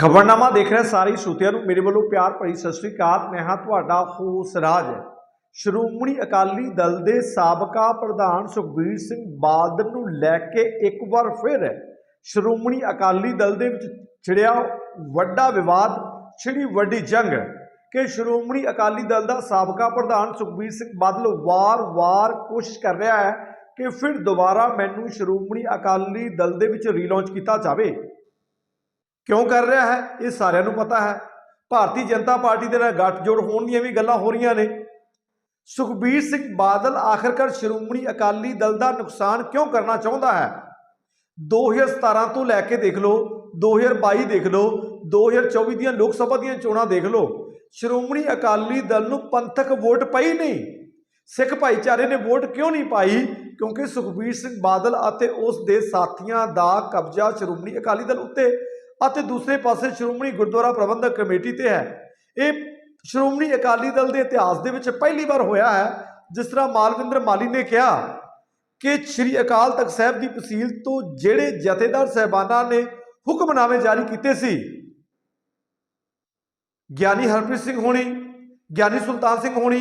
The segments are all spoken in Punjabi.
ਖਬਰਨਾਮਾ ਦੇਖ ਰਹੇ ਸਾਰੇ ਸੂਤਿਆਂ ਨੂੰ ਮੇਰੇ ਵੱਲੋਂ ਪਿਆਰ ਭਰੀ ਸਤਿ ਸ੍ਰੀ ਅਕਾਲ। ਮੈਂ ਹਾਂ ਤੁਹਾਡਾ ਹੋਸ ਰਾਜ। ਸ਼੍ਰੋਮਣੀ ਅਕਾਲੀ ਦਲ ਦੇ ਸਾਬਕਾ ਪ੍ਰਧਾਨ ਸੁਖਬੀਰ ਸਿੰਘ ਬਾਦਲ ਨੂੰ ਲੈ ਕੇ ਇੱਕ ਵਾਰ ਫਿਰ ਸ਼੍ਰੋਮਣੀ ਅਕਾਲੀ ਦਲ ਦੇ ਵਿੱਚ ਛਿੜਿਆ ਵੱਡਾ ਵਿਵਾਦ, ਛਿੜੀ ਵੱਡੀ ਜੰਗ ਕਿ ਸ਼੍ਰੋਮਣੀ ਅਕਾਲੀ ਦਲ ਦਾ ਸਾਬਕਾ ਪ੍ਰਧਾਨ ਸੁਖਬੀਰ ਸਿੰਘ ਬਾਦਲ ਵਾਰ-ਵਾਰ ਕੋਸ਼ਿਸ਼ ਕਰ ਰਿਹਾ ਹੈ ਕਿ ਫਿਰ ਦੁਬਾਰਾ ਮੈਨੂੰ ਸ਼੍ਰੋਮਣੀ ਅਕਾਲੀ ਦਲ ਦੇ ਵਿੱਚ ਰੀਲਾਂਚ ਕੀਤਾ ਜਾਵੇ। ਕਿਉਂ ਕਰ ਰਿਹਾ ਹੈ? ਇਹ ਸਾਰਿਆਂ ਨੂੰ ਪਤਾ ਹੈ। ਭਾਰਤੀ ਜਨਤਾ ਪਾਰਟੀ ਦੇ ਨਾਲ ਗੱਠਜੋੜ ਹੋਣ ਦੀਆਂ ਵੀ ਗੱਲਾਂ ਹੋ ਰਹੀਆਂ ਨੇ। ਸੁਖਬੀਰ ਸਿੰਘ ਬਾਦਲ ਆਖਰਕਾਰ ਸ਼੍ਰੋਮਣੀ ਅਕਾਲੀ ਦਲ ਦਾ ਨੁਕਸਾਨ ਕਿਉਂ ਕਰਨਾ ਚਾਹੁੰਦਾ ਹੈ? 2017 ਤੋਂ ਲੈ ਕੇ ਦੇਖ ਲਓ 2022 ਦੇਖ ਲਓ 2024 ਦੀਆਂ ਲੋਕ ਸਭਾ ਦੀਆਂ ਚੋਣਾਂ ਦੇਖ ਲਓ, ਸ਼੍ਰੋਮਣੀ ਅਕਾਲੀ ਦਲ ਨੂੰ ਪੰਥਕ ਵੋਟ ਪਈ ਨਹੀਂ? ਸਿੱਖ ਭਾਈਚਾਰੇ ਨੇ ਵੋਟ ਕਿਉਂ ਨਹੀਂ ਪਾਈ? ਕਿਉਂਕਿ ਸੁਖਬੀਰ ਸਿੰਘ ਬਾਦਲ ਅਤੇ ਉਸ ਦੇ ਸਾਥੀਆਂ ਦਾ ਕਬਜ਼ਾ ਸ਼੍ਰੋਮਣੀ ਅਕਾਲੀ ਦਲ ਉੱਤੇ ਅਤੇ ਦੂਸਰੇ ਪਾਸੇ ਸ਼੍ਰੋਮਣੀ ਗੁਰਦੁਆਰਾ ਪ੍ਰਬੰਧਕ ਕਮੇਟੀ ਤੇ ਹੈ। ਇਹ ਸ਼੍ਰੋਮਣੀ ਅਕਾਲੀ ਦਲ ਦੇ ਇਤਿਹਾਸ ਦੇ ਵਿੱਚ ਪਹਿਲੀ ਵਾਰ ਹੋਇਆ ਹੈ, ਜਿਸ ਤਰ੍ਹਾਂ ਮਾਲਵਿੰਦਰ ਮਾਲੀ ਨੇ ਕਿਹਾ ਕਿ ਸ੍ਰੀ ਅਕਾਲ ਤਖਤ ਸਾਹਿਬ ਦੀ ਤਹਿਸੀਲ ਤੋਂ ਜਿਹੜੇ ਜਥੇਦਾਰ ਸਹਿਬਾਨਾਂ ਨੇ ਹੁਕਮਨਾਮੇ ਜਾਰੀ ਕੀਤੇ ਸੀ, ਗਿਆਨੀ ਹਰਪ੍ਰੀਤ ਸਿੰਘ ਹੋਣੀ, ਗਿਆਨੀ ਸੁਲਤਾਨ ਸਿੰਘ ਹੋਣੀ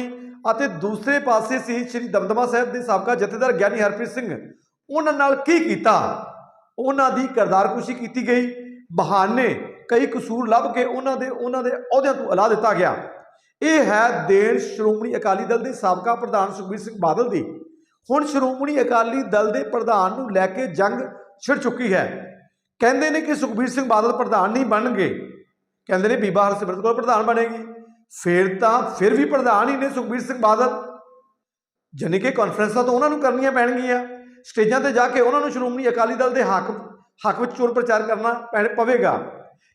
ਅਤੇ ਦੂਸਰੇ ਪਾਸੇ ਸੀ ਸ੍ਰੀ ਦਮਦਮਾ ਸਾਹਿਬ ਦੇ ਸਾਬਕਾ ਜਥੇਦਾਰ ਗਿਆਨੀ ਹਰਪ੍ਰੀਤ ਸਿੰਘ, ਉਹਨਾਂ ਨਾਲ ਕੀ ਕੀਤਾ? ਉਹਨਾਂ ਦੀ ਕਰਦਾਰਕੁਸ਼ੀ ਕੀਤੀ ਗਈ। ਬਹਾਨੇ, ਕਈ ਕਸੂਰ ਲੱਭ ਕੇ ਉਹਨਾਂ ਦੇ ਉਹਨਾਂ ਦੇ ਅਹੁਦਿਆਂ ਤੋਂ ਅਲਾ ਦਿੱਤਾ ਗਿਆ। ਇਹ ਹੈ ਦੇਣ ਸ਼੍ਰੋਮਣੀ ਅਕਾਲੀ ਦਲ ਦੇ ਸਾਬਕਾ ਪ੍ਰਧਾਨ ਸੁਖਬੀਰ ਸਿੰਘ ਬਾਦਲ ਦੀ। ਹੁਣ ਸ਼੍ਰੋਮਣੀ ਅਕਾਲੀ ਦਲ ਦੇ ਪ੍ਰਧਾਨ ਨੂੰ ਲੈ ਕੇ ਜੰਗ ਛਿੜ ਚੁੱਕੀ ਹੈ। ਕਹਿੰਦੇ ਨੇ ਕਿ ਸੁਖਬੀਰ ਸਿੰਘ ਬਾਦਲ ਪ੍ਰਧਾਨ ਨਹੀਂ ਬਣਨਗੇ। ਕਹਿੰਦੇ ਨੇ ਬੀਬਾ ਹਰਸਿਮਰਤ ਕੌਰ ਪ੍ਰਧਾਨ ਬਣੇਗੀ। ਫਿਰ ਤਾਂ, ਫਿਰ ਵੀ ਪ੍ਰਧਾਨ ਹੀ ਨੇ ਸੁਖਬੀਰ ਸਿੰਘ ਬਾਦਲ। ਜਾਣੀ ਕਿ ਕਾਨਫਰੰਸਾਂ ਤਾਂ ਉਹਨਾਂ ਨੂੰ ਕਰਨੀਆਂ ਪੈਣਗੀਆਂ। ਸਟੇਜਾਂ ਤੇ ਜਾ ਕੇ ਉਹਨਾਂ ਨੂੰ ਸ਼੍ਰੋਮਣੀ ਅਕਾਲੀ ਦਲ ਦੇ ਹੱਕ ਹੱਕ ਵਿੱਚ ਚੋਣ ਪ੍ਰਚਾਰ ਕਰਨਾ ਪੈਣ- ਪਵੇਗਾ।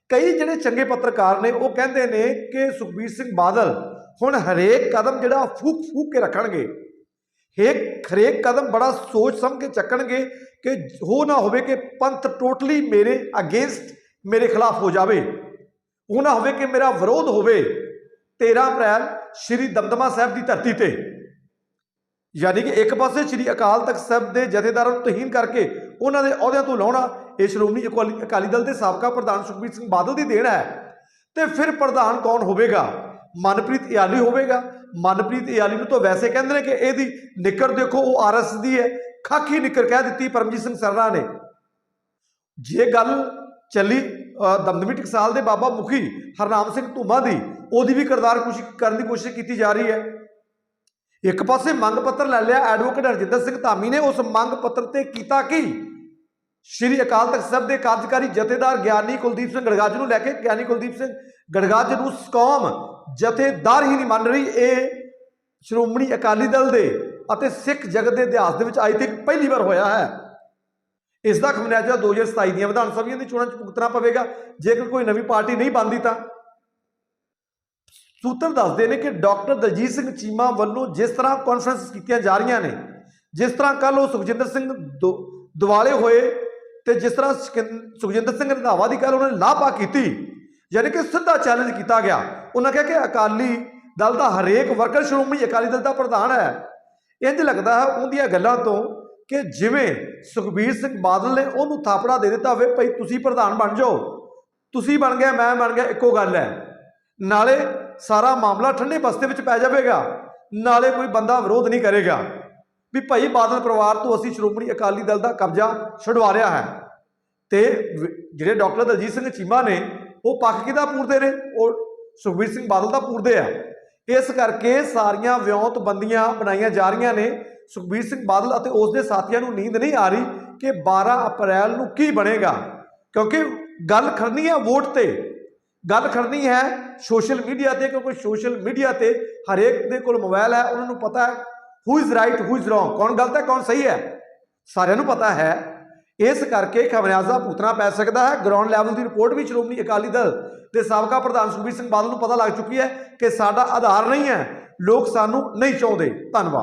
ਕਈ ਜਿਹੜੇ ਚੰਗੇ ਪੱਤਰਕਾਰ ਨੇ, ਉਹ ਕਹਿੰਦੇ ਨੇ ਕਿ ਸੁਖਬੀਰ ਸਿੰਘ ਬਾਦਲ ਹੁਣ ਹਰੇਕ ਕਦਮ ਜਿਹੜਾ ਫੂਕ ਫੂਕ ਕੇ ਰੱਖਣਗੇ। ਹਰੇਕ ਹਰੇਕ ਕਦਮ ਬੜਾ ਸੋਚ ਸਮਝ ਕੇ ਚੱਕਣਗੇ ਕਿ ਹੋ ਨਾ ਹੋਵੇ ਕਿ ਪੰਥ ਟੋਟਲੀ ਮੇਰੇ ਅਗੇਂਸਟ ਮੇਰੇ ਖਿਲਾਫ ਹੋ ਜਾਵੇ। ਉਹ ਨਾ ਹੋਵੇ ਕਿ ਮੇਰਾ ਵਿਰੋਧ ਹੋਵੇ 13 ਅਪ੍ਰੈਲ ਸ਼੍ਰੀ ਦਮਦਮਾ ਸਾਹਿਬ ਦੀ ਧਰਤੀ ਤੇ। ਯਾਨੀ ਕਿ ਇੱਕ ਪਾਸੇ ਸ਼੍ਰੀ ਅਕਾਲ ਤਖਤ ਸਾਹਿਬ ਦੇ ਜਥੇਦਾਰਾਂ ਨੂੰ ਤਹੀਨ ਕਰਕੇ ਉਹਨਾਂ ਦੇ ਅਹੁਦਿਆਂ ਤੋਂ ਲਾਉਣਾ ਇਹ ਸ਼੍ਰੋਮਣੀ ਅਕਾਲੀ ਅਕਾਲੀ ਦਲ ਦੇ ਸਾਬਕਾ ਪ੍ਰਧਾਨ ਸੁਖਬੀਰ ਸਿੰਘ ਬਾਦਲ ਦੀ ਦੇਣ ਹੈ। ਤੇ ਫਿਰ ਪ੍ਰਧਾਨ ਕੌਣ ਹੋਵੇਗਾ? ਮਨਪ੍ਰੀਤ ਇਆਲੀ ਹੋਵੇਗਾ। ਮਨਪ੍ਰੀਤ ਇਆਲੀ ਨੂੰ ਤਾਂ ਵੈਸੇ ਕਹਿੰਦੇ ਨੇ ਕਿ ਇਹਦੀ ਨਿੱਕਰ ਦੇਖੋ, ਉਹ ਆਰਐਸ ਦੀ ਹੈ। ਖਾਕੀ ਨਿੱਕਰ ਕਹਿ ਦਿੱਤੀ ਪਰਮਜੀਤ ਸਿੰਘ ਸਰਨਾ ਨੇ। ਜੇ ਗੱਲ ਚੱਲੀ ਦਮਦਮੀ ਟਕਸਾਲ ਦੇ ਬਾਬਾ ਮੁਖੀ ਹਰਨਾਮ ਸਿੰਘ ਧੂਮਾ ਦੀ, ਉਹਦੀ ਵੀ ਕਰਤਾਰ ਕੁਸ਼ੀ ਕਰਨ ਦੀ ਕੋਸ਼ਿਸ਼ ਕੀਤੀ ਜਾ ਰਹੀ ਹੈ। ਇੱਕ ਪਾਸੇ ਮੰਗ ਪੱਤਰ ਲੈ ਲਿਆ ਐਡਵੋਕੇਟ ਹਰਜਿੰਦਰ ਸਿੰਘ ਧਾਮੀ ਨੇ, ਉਸ ਮੰਗ ਪੱਤਰ ਤੇ ਕੀਤਾ ਕੀ? ਸ਼੍ਰੀ ਅਕਾਲ ਤਖਤ ਸਾਹਿਬ ਦੇ ਕਾਰਜਕਾਰੀ ਜਥੇਦਾਰ ਗਿਆਨੀ ਕੁਲਦੀਪ ਸਿੰਘ ਗੜਗਾਜ ਨੂੰ ਲੈ ਕੇ, ਗਿਆਨੀ ਕੁਲਦੀਪ ਸਿੰਘ ਗੜਗਾਜ ਨੂੰ ਕੌਮ ਜਥੇਦਾਰ ਹੀ ਨਹੀਂ ਮੰਨ ਰਹੀ, ਇਹ ਸ਼੍ਰੋਮਣੀ ਅਕਾਲੀ ਦਲ ਦੇ ਅਤੇ ਸਿੱਖ ਜਗਤ ਦੇ ਇਤਿਹਾਸ ਦੇ ਵਿੱਚ ਆਈ ਥਿੰਕ ਪਹਿਲੀ ਵਾਰ ਹੋਇਆ ਹੈ। ਇਸ ਦਾ ਖਮਿਆਜਾ 2027 ਦੀਆਂ ਵਿਧਾਨ ਸਭਾ ਦੀਆਂ ਚੋਣਾਂ 'ਚ ਭੁਗਤਣਾ ਪਵੇਗਾ। ਜੇਕਰ ਕੋਈ ਨਵੀਂ ਪਾਰਟੀ ਨਹੀਂ ਬਣਦੀ ਤਾਂ ਸੂਤਰ ਦੱਸਦੇ ਨੇ ਕਿ ਡਾਕਟਰ ਦਲਜੀਤ ਸਿੰਘ ਚੀਮਾ ਵੱਲੋਂ ਜਿਸ ਤਰ੍ਹਾਂ ਕਾਨਫਰੰਸ ਕੀਤੀਆਂ ਜਾ ਰਹੀਆਂ ਨੇ, ਜਿਸ ਤਰ੍ਹਾਂ ਕੱਲ ਉਹ ਸੁਖਜਿੰਦਰ ਸਿੰਘ ਦੁ- ਦੁਆਲੇ ਹੋਏ ਤੇ ਜਿਸ ਤਰ੍ਹਾਂ ਸਿਕੰ- ਸੁਖਜਿੰਦਰ ਸਿੰਘ ਰੰਧਾਵਾ ਦੀ ਗੱਲ ਉਹਨਾਂ ਨੇ ਲਾਪਾ ਕੀਤੀ, ਯਾਨੀ ਕਿ ਸਿੱਧਾ ਚੈਲੰਜ ਕੀਤਾ ਗਿਆ। ਉਹਨਾਂ ਕਿਹਾ ਕਿ ਅਕਾਲੀ ਦਲ ਦਾ ਹਰੇਕ ਵਰਕਰ ਸ਼੍ਰੋਮਣੀ ਅਕਾਲੀ ਦਲ ਦਾ ਪ੍ਰਧਾਨ ਹੈ। ਇੰਜ ਲੱਗਦਾ ਹੈ ਉਹਦੀਆਂ ਗੱਲਾਂ ਤੋਂ ਕਿ ਜਿਵੇਂ ਸੁਖਬੀਰ ਸਿੰਘ ਬਾਦਲ ਨੇ ਉਹਨੂੰ ਥਾਪੜਾ ਦੇ ਦਿੱਤਾ ਹੋਵੇ, ਭਈ ਤੁਸੀਂ ਪ੍ਰਧਾਨ ਬਣ ਜਾਓ। ਤੁਸੀਂ ਬਣ ਗਏ, ਮੈਂ ਬਣ ਗਿਆ, ਇੱਕੋ ਗੱਲ ਹੈ। ਨਾਲੇ ਸਾਰਾ ਮਾਮਲਾ ਠੰਡੇ ਬਸਤੇ ਵਿੱਚ ਪੈ ਜਾਵੇਗਾ। ਨਾਲੇ ਕੋਈ ਬੰਦਾ ਵਿਰੋਧ ਨਹੀਂ ਕਰੇਗਾ। ਵੀ ਭਾਈ ਬਾਦਲ ਪਰਿਵਾਰ ਤੋਂ ਅਸੀਂ ਸ਼੍ਰੋਮਣੀ ਅਕਾਲੀ ਦਲ ਦਾ ਕਬਜ਼ਾ ਛਡਵਾ ਰਿਹਾ ਹੈ। ਤੇ ਜਿਹੜੇ ਡਾਕਟਰ ਦਲਜੀਤ ਸਿੰਘ ਚੀਮਾ ਨੇ, ਉਹ ਪੱਖ ਕਿਹਦਾ ਪੂਰਦੇ ਨੇ? ਉਹ ਸੁਖਬੀਰ ਸਿੰਘ ਬਾਦਲ ਦਾ ਪੂਰਦੇ ਆ। ਇਸ ਕਰਕੇ ਸਾਰੀਆਂ ਵਿਉਂਤ ਬੰਦੀਆਂ ਬਣਾਈਆਂ ਜਾ ਰਹੀਆਂ ਨੇ। ਸੁਖਬੀਰ ਸਿੰਘ ਬਾਦਲ ਅਤੇ ਉਸ ਦੇ ਸਾਥੀਆਂ ਨੂੰ ਨੀਂਦ ਨਹੀਂ ਆ ਰਹੀ ਕਿ 12 ਅਪ੍ਰੈਲ ਨੂੰ ਕੀ ਬਣੇਗਾ। ਕਿਉਂਕਿ ਗੱਲ ਖੜਨੀ ਹੈ ਵੋਟ ਤੇ। ਗੱਲ ਕਰਨੀ ਹੈ ਸੋਸ਼ਲ ਮੀਡੀਆ ਤੇ, ਕਿਉਂਕਿ ਸੋਸ਼ਲ ਮੀਡੀਆ ਤੇ ਹਰੇਕ ਦੇ ਕੋਲ ਮੋਬਾਈਲ ਹੈ। ਉਹਨਾਂ ਨੂੰ ਪਤਾ ਹੈ who is right who is wrong ਕੌਣ ਗਲਤ ਹੈ, ਕੌਣ ਸਹੀ ਹੈ? ਸਾਰਿਆਂ ਨੂੰ ਪਤਾ ਹੈ। ਇਸ ਕਰਕੇ ਖਮਿਆਜ਼ਾ ਭੁਗਤਣਾ ਪੈ ਸਕਦਾ ਹੈ। ਗਰਾਊਂਡ ਲੈਵਲ ਦੀ ਰਿਪੋਰਟ ਵੀ ਸ਼੍ਰੋਮਣੀ ਅਕਾਲੀ ਦਲ ਦੇ ਸਾਬਕਾ ਪ੍ਰਧਾਨ ਸੁਖਬੀਰ ਸਿੰਘ ਬਾਦਲ ਨੂੰ ਪਤਾ ਲੱਗ ਚੁੱਕੀ ਹੈ ਕਿ ਸਾਡਾ ਆਧਾਰ ਨਹੀਂ ਹੈ। ਲੋਕ ਸਾਨੂੰ ਨਹੀਂ ਚਾਹੁੰਦੇ। ਧੰਨਵਾਦ।